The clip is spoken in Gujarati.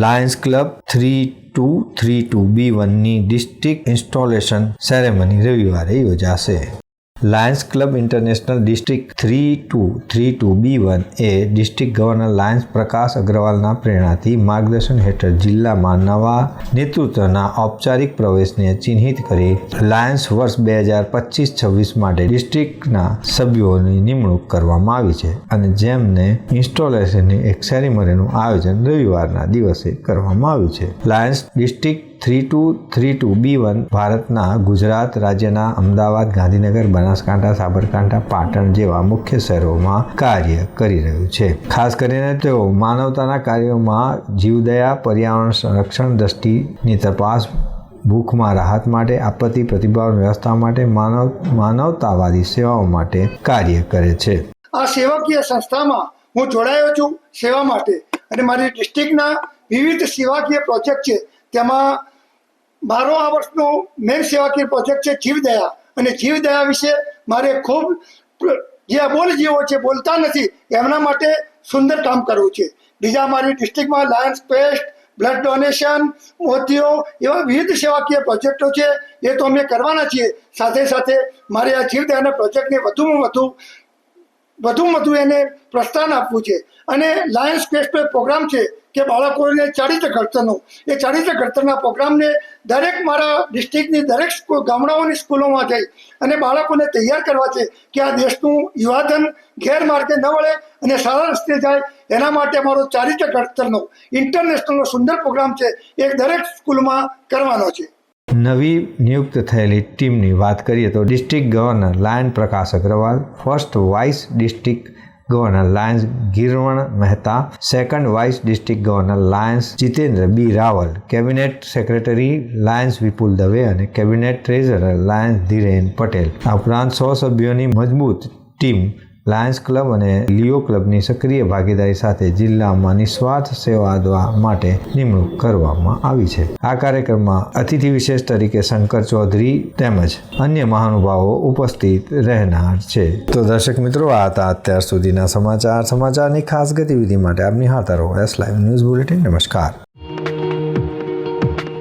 Lions club three two three two B વનની ડિસ્ટ્રિક્ટ ઇન્સ્ટોલેશન સેરેમની રવિવારે યોજાશે. Lions club international district three two three two B one A district governor lions Prakash અગ્રવાલના પ્રેરણાથી માર્ગદર્શન હેઠળ જિલ્લામાં નવા નેતૃત્વના ઔપચારિક પ્રવેશને ચિહ્નિત કરી લાયન્સ વર્ષ બે હજાર પચીસ છવ્વીસ માટે ડિસ્ટ્રિક્ટના સભ્યોની નિમણૂક કરવામાં આવી છે અને જેમને ઇન્સ્ટોલેશનની એક સેરેમનીનું આયોજન રવિવારના દિવસે કરવામાં આવ્યું છે. Lions district three two three two, B one ભારતના ગુજરાત રાજ્યના અમદાવાદ, ગાંધીનગર, બનાસકાંઠા, સાબરકાંઠા, પાટણ જેવા મુખ્ય શહેરોમાં કાર્ય કરી રહ્યું છે. ખાસ કરીને તેઓ માનવતાના કાર્યોમાં જીવદયા, પર્યાવરણ સંરક્ષણ, દ્રષ્ટિની તપાસ, ભૂખમાં રાહત માટે, આપત્તિ પ્રતિભાવ વ્યવસ્થા માટે, માનવ, માનવતાવાદી સેવાઓ માટે કાર્ય કરે છે. આ સેવાકીય સંસ્થામાં હું જોડાયો છું સેવા માટે. અને મારી ડિસ્ટ્રિક્ટના વિવિધ સેવાકીય પ્રોજેક્ટ છે. તેમાં મારો આ વર્ષનો મેન સેવાકીય પ્રોજેક્ટ છે જીવદયા અને જીવદયા વિશે મારે ખૂબ જે અબોલ જીવો છે, બોલતા નથી, એમના માટે સુંદર કામ કરવું છે. બીજા મારી ડિસ્ટ્રિક્ટમાં લાયન્સ પેસ્ટ બ્લડ ડોનેશન મોતીઓ એવા વિવિધ સેવાકીય પ્રોજેક્ટો છે, એ તો અમે કરવાના છીએ. સાથે સાથે મારે આ જીવદયાના પ્રોજેક્ટને વધુમાં વધુ વધુમાં વધુ એને પ્રોત્સાહન આપવું છે. અને લાયન્સ પેસ્ટનો પ્રોગ્રામ છે કે બાળકોને ચારિત્ર ઘડતરનો, એ ચારિત્ર ઘડતરના પ્રોગ્રામને દરેક મારા ડિસ્ટ્રિક્ટની દરેક ગામડાઓની સ્કૂલોમાં જઈ અને બાળકોને તૈયાર કરવા છે કે આ દેશનું યુવાધન ગેરમાર્ગે ન વળે અને સારા રસ્તે જાય, એના માટે મારો ચારિત્ર ઘડતરનો, ઇન્ટરનેશનલનો સુંદર પ્રોગ્રામ છે, એ દરેક સ્કૂલમાં કરવાનો છે. નવી નિયુક્ત થયેલી ટીમની વાત કરીએ તો district governor lion Prakash Agrawal, first vice district governor lions Girvan Mehta second vice district governor lions Jitendra B Raval cabinet secretary lions Vipul Dave અને cabinet treasurer lions Dhiren Patel આ ઉપરાંત સો સભ્યોની મજબૂત ટીમ લાયન્સ ક્લબ અને લિયો ક્લબની સક્રિય ભાગીદારી સાથે જિલ્લામાં નિસ્વાર્થ સેવા દ્વા માટે નિમણૂક કરવામાં આવી છે. આ કાર્યક્રમમાં અતિથિ વિશેષ તરીકે શંકર ચૌધરી તેમજ અન્ય મહાનુભાવો ઉપસ્થિત રહેનાર છે. તો દર્શક મિત્રો, આ હતા અત્યાર સુધીના સમાચાર. સમાચારની ખાસ ગતિવિધિ માટે આપ નિહાળતા રહો. એસ લાઈવ ન્યૂઝ બુલેટિન નમસ્કાર.